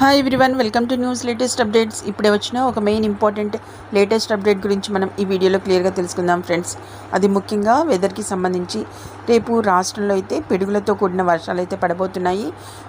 Hi everyone welcome to news latest updates ఇప్పుడే వచ్చిన ఒక మెయిన్ ఇంపార్టెంట్ లేటెస్ట్ అప్డేట్ గురించి మనం ఈ వీడియోలో క్లియర్గా తెలుసుకుందాం ఫ్రెండ్స్ అది ముఖ్యంగా వెదర్కి సంబంధించి. రేపు రాష్ట్రంలో అయితే పిడుగులతో కూడిన వర్షాలు అయితే పడబోతున్నాయి.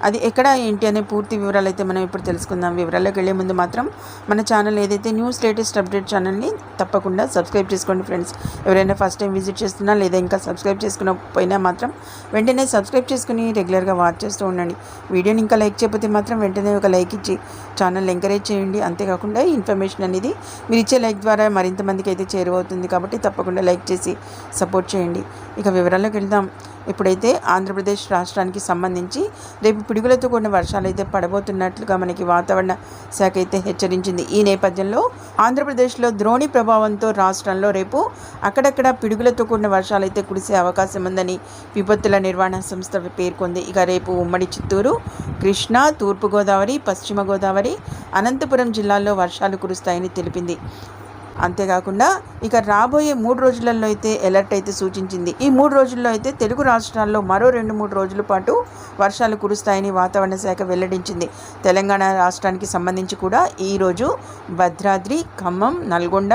అది ఎక్కడ ఏంటి అనే పూర్తి వివరాలు అయితే మనం ఇప్పుడు తెలుసుకుందాం. వివరాల్లోకి వెళ్ళే ముందు మాత్రం మన ఛానల్ ఏదైతే న్యూస్ లేటెస్ట్ అప్డేట్ ఛానల్ని తప్పకుండా సబ్స్క్రైబ్ చేసుకోండి ఫ్రెండ్స్ ఎవరైనా ఫస్ట్ టైం విజిట్ చేస్తున్నా లేదా ఇంకా సబ్స్క్రైబ్ చేసుకున్న మాత్రం వెంటనే సబ్స్క్రైబ్ చేసుకుని రెగ్యులర్గా వాచ్ చేస్తూ ఉండండి. వీడియోని ఇంకా లైక్ చేయకపోతే మాత్రం వెంటనే ఒక లైక్ ఇచ్చి ఛానల్ని ఎంకరేజ్ చేయండి. అంతేకాకుండా ఈ ఇన్ఫర్మేషన్ అనేది మీరు ఇచ్చే లైక్ ద్వారా మరింత మందికి అయితే చేరువవుతుంది కాబట్టి తప్పకుండా లైక్ చేసి సపోర్ట్ చేయండి. ఇక వివరాల్లోకి వెళ్దాం. ఇప్పుడైతే ఆంధ్రప్రదేశ్ రాష్ట్రానికి సంబంధించి రేపు పిడుగులతో కూడిన వర్షాలు అయితే పడబోతున్నట్లుగా మనకి వాతావరణ శాఖ అయితే హెచ్చరించింది. ఈ నేపథ్యంలో ఆంధ్రప్రదేశ్లో ద్రోణి ప్రభావంతో రాష్ట్రంలో రేపు అక్కడక్కడ పిడుగులతో కూడిన వర్షాలు అయితే కురిసే అవకాశం ఉందని విపత్తుల నిర్వహణ సంస్థ పేర్కొంది. ఇక రేపు ఉమ్మడి చిత్తూరు కృష్ణా తూర్పుగోదావరి పశ్చిమ గోదావరి అనంతపురం జిల్లాల్లో వర్షాలు కురుస్తాయని తెలిపింది. అంతేకాకుండా ఇక రాబోయే మూడు రోజులలో అయితే ఎలర్ట్ అయితే సూచించింది. ఈ మూడు రోజుల్లో అయితే తెలుగు రాష్ట్రాల్లో మరో రెండు మూడు రోజుల పాటు వర్షాలు కురుస్తాయని వాతావరణ శాఖ వెల్లడించింది. తెలంగాణ రాష్ట్రానికి సంబంధించి కూడా ఈరోజు భద్రాద్రి ఖమ్మం నల్గొండ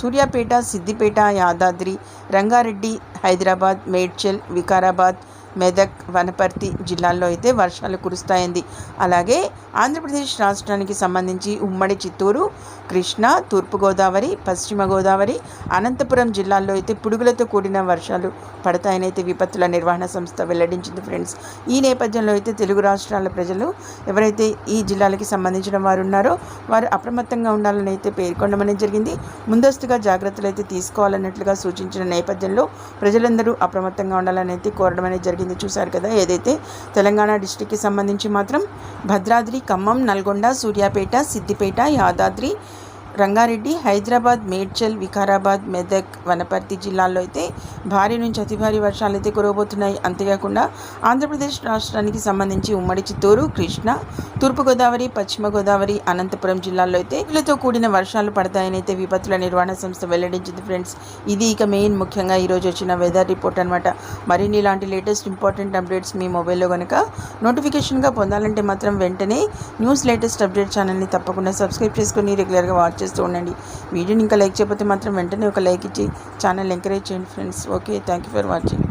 సూర్యాపేట సిద్దిపేట యాదాద్రి రంగారెడ్డి హైదరాబాద్ మేడ్చల్ వికారాబాద్ మెదక్ వనపర్తి జిల్లాల్లో అయితే వర్షాలు కురుస్తాయంది అలాగే ఆంధ్రప్రదేశ్ రాష్ట్రానికి సంబంధించి ఉమ్మడి చిత్తూరు కృష్ణా తూర్పుగోదావరి పశ్చిమ గోదావరి అనంతపురం జిల్లాల్లో అయితే పుడుగులతో కూడిన వర్షాలు పడతాయని అయితే విపత్తుల నిర్వహణ సంస్థ వెల్లడించింది ఫ్రెండ్స్. ఈ నేపథ్యంలో అయితే తెలుగు రాష్ట్రాల ప్రజలు ఎవరైతే ఈ జిల్లాలకి సంబంధించిన వారు ఉన్నారో వారు అప్రమత్తంగా ఉండాలని అయితే పేర్కొనడం జరిగింది. ముందస్తుగా జాగ్రత్తలు అయితే తీసుకోవాలన్నట్లుగా సూచించిన నేపథ్యంలో ప్రజలందరూ అప్రమత్తంగా ఉండాలని అయితే కోరడం అనేది జరిగింది. జరిగింది. చూశారు కదా ఏదైతే తెలంగాణ డిస్టిక్కి సంబంధించి మాత్రం భద్రాద్రి ఖమ్మం నల్గొండ సూర్యాపేట సిద్దిపేట యాదాద్రి రంగారెడ్డి హైదరాబాద్ మేడ్చల్ వికారాబాద్ మెదక్ వనపర్తి జిల్లాల్లో అయితే భారీ నుంచి అతి భారీ వర్షాలు అయితే కురవబోతున్నాయి. అంతేకాకుండా ఆంధ్రప్రదేశ్ రాష్ట్రానికి సంబంధించి ఉమ్మడి చిత్తూరు కృష్ణ తూర్పుగోదావరి పశ్చిమ గోదావరి అనంతపురం జిల్లాల్లో అయితే ఇళ్ళతో కూడిన వర్షాలు పడతాయని అయితే విపత్తుల నిర్వహణ సంస్థ వెల్లడించింది ఫ్రెండ్స్. ఇది ఇక మెయిన్ ముఖ్యంగా ఈరోజు వచ్చిన వెదర్ రిపోర్ట్ అనమాట మరిన్ని ఇలాంటి లేటెస్ట్ ఇంపార్టెంట్ అప్డేట్స్ మీ మొబైల్లో కనుక నోటిఫికేషన్గా పొందాలంటే మాత్రం వెంటనే న్యూస్ లేటెస్ట్ అప్డేట్ ఛానల్ని తప్పకుండా సబ్స్క్రైబ్ చేసుకుని రెగ్యులర్గా వాచ్ చేస్తూ ఉండండి. వీడియోని ఇంకా లైక్ చేయకపోతే మాత్రం వెంటనే ఒక లైక్ ఇచ్చి ఛానల్ ఎంకరేజ్ చేయండి friends. Okay thank you for watching.